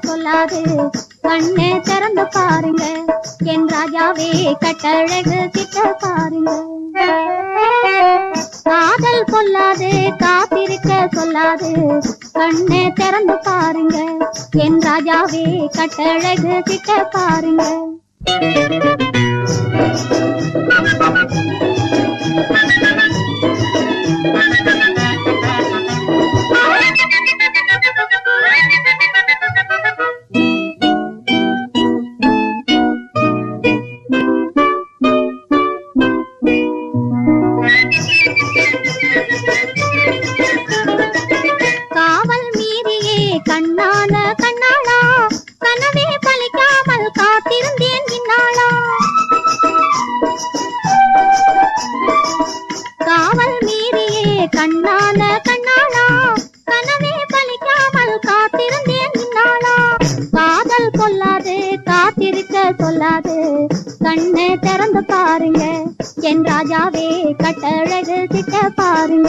சொல்லாது. கண்ணை திறந்து பாருங்க என் ராஜாவே கட்டழகு கிட்ட பாருங்க. காதல் கொல்லாது காத்திருக்க சொல்லாது. கண்ணை திறந்து பாருங்க என் ராஜாவே கட்டழகு கிட்ட பாருங்க. கண்ணான கண்ணாளா? கனவே பலிக்காமல் காத்திருந்தேன் இந்நாளா காதல் கொல்லாது காத்திருக்க சொல்லாது. கண்ணை திறந்து பாருங்க என் ராஜாவே கட்டழகு திட்ட பாருங்க.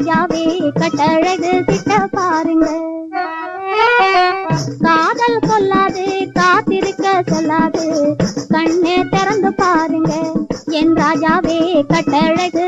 ராஜாவே கட்டழகு திட்ட பாருங்க. காதல் கொல்லாது காத்திருக்க சொல்லாது கண்ணே திறந்து பாருங்க. என் ராஜாவே கட்டழகு